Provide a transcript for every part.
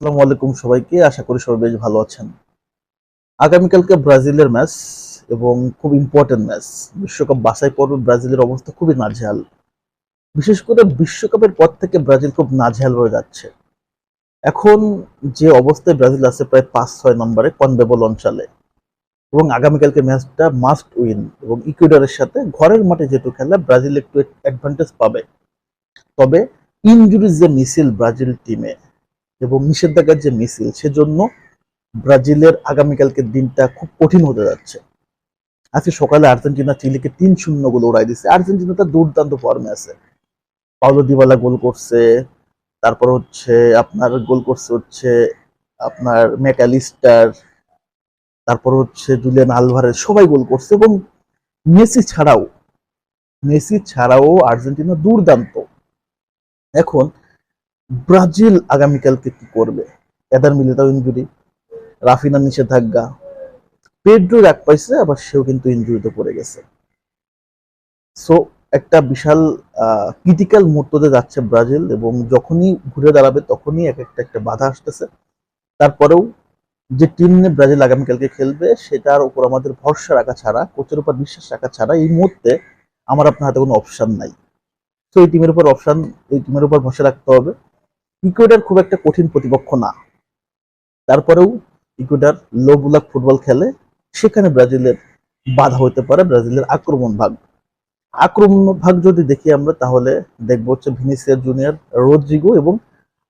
আসসালামু আলাইকুম সবাইকে। আশা করি সবাই বেশ ভালো আছেন। আগামীকালকে ব্রাজিলের ম্যাচ এবং খুব ইম্পর্টেন্ট ম্যাচ। বিশ্বকাপ বাছাই পর্বে ব্রাজিলের অবস্থা খুবই নাজেহাল। বিশেষ করে বিশ্বকাপের পর থেকে ব্রাজিল খুব নাজেহাল হয়ে যাচ্ছে। এখন যে অবস্থায় ব্রাজিল আছে প্রায় পাঁচ ছয় নম্বরে কনবেবল অঞ্চলে এবং আগামীকালকে ম্যাচটা মাস্ট উইন এবং ইকুয়েডরের সাথে ঘরের মাঠে যেহেতু খেলা, ব্রাজিল একটু অ্যাডভান্টেজ পাবে। তবে ইনজুরির যে মিছিল ব্রাজিল টিমে এবং নিষেধাজ্ঞার যে মিছিল, সেজন্য ব্রাজিলের আগামীকালকের দিনটা খুব কঠিন হতে যাচ্ছে। আজকে সকালে আর্জেন্টিনা চিলিকে তিন শূন্য গোল উড়াই দিচ্ছে আর্জেন্টিনা তার দুর্দান্ত ফর্মে আছে। পাউলো দিবালা গোল করছে, তারপর হচ্ছে আপনার গোল করছে হচ্ছে আপনার ম্যাকালিস্টার তারপর হচ্ছে জুলিয়ান আলভারেজ, সবাই গোল করছে এবং মেসি ছাড়াও মেসি ছাড়াও আর্জেন্টিনা দুর্দান্ত। এখন ব্রাজিল আগামীকালকে কি করবে? এদার মিলিতাও ইঞ্জুরি রাফিনা নিষেধাজ্ঞা পেড্রো এক পাইছে, আবার সেও কিন্তু ইঞ্জুরিতে পড়ে গেছে। সো একটা বিশাল ক্রিটিক্যাল মুহূর্ততে যাচ্ছে ব্রাজিল এবং যখনই ঘুরে দাঁড়াবে তখনই এক একটা একটা বাধা আসতেছে। তারপরেও যে টিম নিয়ে ব্রাজিল আগামীকালকে খেলবে, সেটার উপর আমাদের ভরসা রাখা ছাড়া কোচের উপর বিশ্বাস রাখা ছাড়া এই মুহূর্তে আমার আপনার হাতে কোনো অপশন নাই। তো এই টিমের উপর অপশন এই টিমের উপর ভরসা রাখতে হবে। ইকুয়েডার খুব একটা কঠিন প্রতিপক্ষ না। তারপরেও ইকুয়েডার লো বুলাক ফুটবল খেলে সেখানে ব্রাজিলের বাধা হতে পারে ব্রাজিলের আক্রমণ ভাগ আক্রমণ ভাগ যদি দেখি আমরা তাহলে দেখব হচ্ছে ভিনিসিয়াস জুনিয়র রোদ্রিগো এবং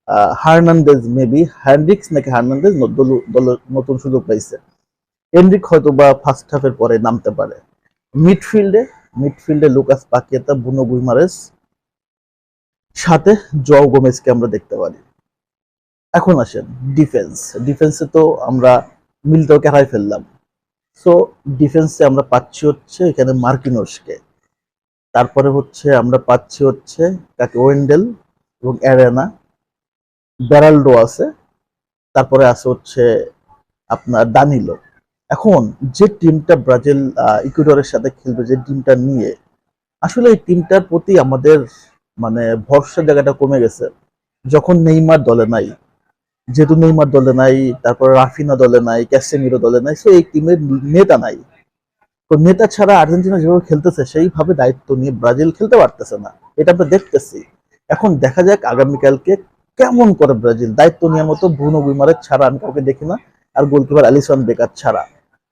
আহ, হার্নান্দেজ মেবি হ্যান্ড্রিক্স নাকি হার্নান্দেজ নতুন সুযোগ পাইছে। এনরিক হয়তো বা ফার্স্ট হাফের পরে নামতে পারে। মিডফিল্ডে মিডফিল্ডে লুকাস পাকিয়েতা বুনো গুইমারেস সাথে জও গোমেজকে আমরা দেখতে পারি। এখন আসেন ডিফেন্স ডিফেন্সে তো আমরা মিলটাকে হারাই ফেললাম। সো ডিফেন্সে আমরা পাচ্ছি হচ্ছে এখানে মার্কিনোসকে। তারপরে হচ্ছে আমরা পাচ্ছি হচ্ছে কাকে ওয়েন্ডেল এবং অ্যারেনা। ব্যারাল্ডো আছে, তারপরে আছে হচ্ছে আপনার দানিলো। এখন যে টিমটা ব্রাজিল ইকুয়েডরের সাথে খেলবে, যে টিমটা নিয়ে, আসলে এই টিমটার প্রতি আমাদের মানে ভরসার জায়গাটা কমে গেছে। যখন নেইমার দলে নাই, যেহেতু নেইমার দলে নাই, তারপর রাফিনা দলে নাই, ক্যাসেমিরো দলে নাই সো এই টিমের নেতা নাই। তো নেতা ছাড়া আর্জেন্টিনা যেভাবে খেলতেছে, সেইভাবে দায়িত্ব নিয়ে ব্রাজিল খেলতে পারতেছে না। এটা আমরা দেখতেছি। এখন দেখা যাক আগামীকালকে কেমন করে ব্রাজিল দায়িত্ব নেওয়ার মতো ব্রুনো গুইমারের ছাড়া আমি কাউকে দেখি না, আর গোলকিপার আলিসন বেকার ছাড়া।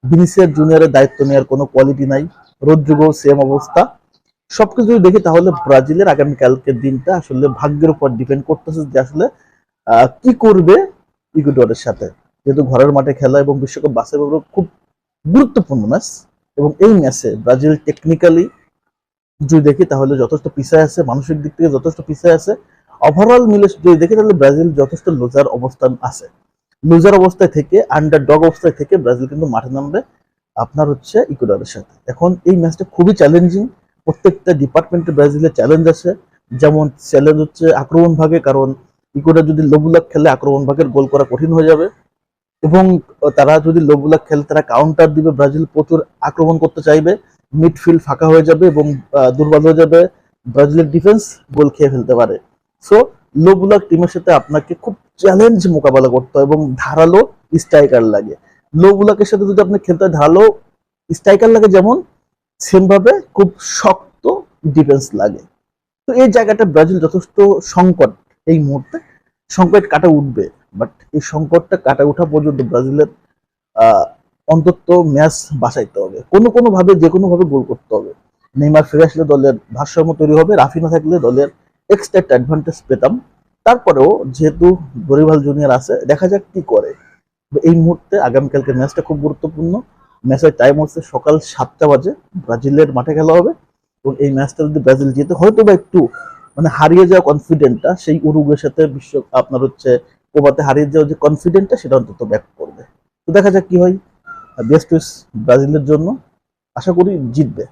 ভিনিসিয়াস জুনিয়রের দায়িত্ব নেওয়ার কোনো কোয়ালিটি নাই। রোদ্রিগো সেম অবস্থা। সবকিছু যদি দেখি, তাহলে ব্রাজিলের আগামীকালকের দিনটা আসলে ভাগ্যের উপর ডিপেন্ড করতেছে যে আসলে কি করবে ইকুয়েডরের সাথে। যেহেতু ঘরের মাঠে খেলা এবং বিশ্বকাপ বাছাই পর্ব খুব গুরুত্বপূর্ণ ম্যাচ এবং এই ম্যাচে ব্রাজিল টেকনিক্যালি যদি দেখি, তাহলে যথেষ্ট পিছায় আছে, মানসিক দিক থেকে যথেষ্ট পিছায় আছে। ওভারঅল মিলে যদি দেখি, তাহলে ব্রাজিল যথেষ্ট লুজার অবস্থান আছে। লুজার অবস্থায় থেকে আন্ডার ডগ অবস্থায় থেকে ব্রাজিল কিন্তু মাঠে নামবে আপনার হচ্ছে ইকুয়েডরের সাথে। এখন এই ম্যাচটা খুবই চ্যালেঞ্জিং প্রত্যেকটা ডিপার্টমেন্টে ব্রাজিলের চ্যালেঞ্জ আছে। যেমন চ্যালেঞ্জ হচ্ছে আক্রমণ ভাগে, কারণ ইকোটা যদি লোবুলাক খেলে, আক্রমণ ভাগের গোল করা কঠিন হয়ে যাবে। এবং তারা যদি লোবুলাক খেলে, তারা কাউন্টার দিবে, ব্রাজিল প্রচুর আক্রমণ করতে চাইবে। মিডফিল্ড ফাঁকা হয়ে যাবে এবং দুর্বল হয়ে যাবে। ব্রাজিলের ডিফেন্স গোল খেয়ে ফেলতে পারে। সো লোবুলাক টিমের সাথে আপনাকে খুব চ্যালেঞ্জ মোকাবেলা করতে হয় এবং ধারালো স্ট্রাইকার লাগে। লোবুলাকের সাথে যদি আপনি খেলতে ধারালো স্ট্রাইকার লাগে যেমন সেম ভাবে খুব শক্ত ডিফেন্স লাগে। তো এই জায়গাটা ব্রাজিল যথেষ্ট সংকট এই মুহূর্তে। সংকট কাটা উঠবে বাট এই সংকটটা কাটা ওঠা পর্যন্ত ব্রাজিলের অন্তত ম্যাচ বাঁচাইতে হবে। কোনো কোনো ভাবে, যে কোনো ভাবে গোল করতে হবে। নেইমার ফিরে আসলে দলের ভারসাম্য তৈরি হবে, রাফিনা থাকলে দলের এক্সট্রা একটা অ্যাডভান্টেজ পেতাম। তারপরেও যেহেতু গরিভাল জুনিয়র আছে, দেখা যাক কি করে। এই মুহূর্তে আগামীকালকে ম্যাচটা খুব গুরুত্বপূর্ণ। ম্যাচের টাইম হচ্ছে সকাল সাতটা বাজে। ব্রাজিলের মাঠে খেলা হবে এবং এই ম্যাচটা যদি ব্রাজিল জিতে হয়তো বা একটু মানে হারিয়ে যাওয়া কনফিডেন্টটা সেই উরুগের সাথে বিশ্ব, আপনার হচ্ছে কোবাতে হারিয়ে যাওয়া যে কনফিডেন্টটা সেটা অন্তত ব্যাক করবে। তো দেখা যাক কি হয়। বেস্ট ব্রাজিলের জন্য। আশা করি জিতবে।